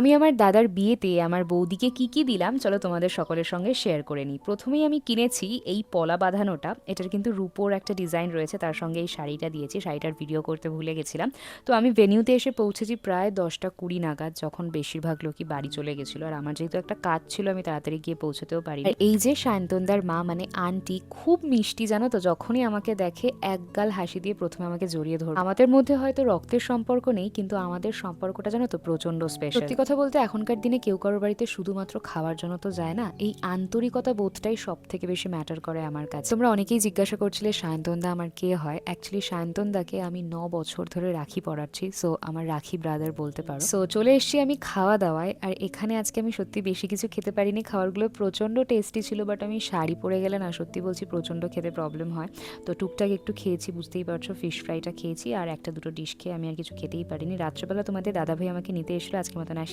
আমি আমার দাদার বিয়েতে আমার বৌদিকে কি কি দিলাম, চলো তোমাদের সকলের সঙ্গে শেয়ার করে নিই। প্রথমেই আমি কিনেছি এই পলা বাঁধানোটা, এটার কিন্তু রূপোর একটা ডিজাইন রয়েছে, তার সঙ্গে এই শাড়িটা দিয়েছি, শাড়িটার ভিডিও করতে ভুলে গেছিলাম। তো আমি ভেনিউতে এসে পৌঁছেছি প্রায় দশটা কুড়ি নাগাদ, যখন বেশিরভাগ লোকই বাড়ি চলে গেছিল। আর আমার যেহেতু একটা কাজ ছিল, আমি তাড়াতাড়ি গিয়ে পৌঁছতেও পারি এই যে সায়ন্তনদার মা মানে আন্টি খুব মিষ্টি, জানো তো, যখনই আমাকে দেখে একগাল হাসি দিয়ে প্রথমে আমাকে জড়িয়ে ধর আমাদের মধ্যে হয়তো রক্তের সম্পর্ক নেই, কিন্তু আমাদের সম্পর্কটা জানো তো প্রচণ্ড স্পেশাল বলতে এখনকার দিনে কেউ কারোর বাড়িতে শুধুমাত্র খাওয়ার জন্য তো যায় না, এই আন্তরিকতা বোধটাই সব থেকে বেশি ম্যাটার করে আমার কাছে। তোমরা অনেকেই জিজ্ঞাসা করছিলে, সায়ন্তনদা আমার কে হয়? অ্যাকচুয়ালি সায়ন্তনদাকে আমি ন বছর ধরে রাখি পড়াচ্ছি সো আমার রাখি ব্রাদার বলতে পারো। সো চলে এসেছি আমি খাওয়া দাওয়ায়, আর এখানে আজকে আমি সত্যি বেশি কিছু খেতে পারিনি। খাবারগুলো প্রচণ্ড টেস্টি ছিল বাট আমি শাড়ি পরে গেলে না সত্যি বলছি প্রচণ্ড খেতে প্রবলেম হয়। তো টুকটাক একটু খেয়েছি, বুঝতেই পারছ ফিশ ফ্রাইটা খেয়েছি, আর একটা দুটো ডিশ খেয়ে আমি আর কিছু খেতেই পারিনি। রাত্রেবেলা তোমাদের দাদাভাই আমাকে নিতে এসেছিল আজকে মতন আসি।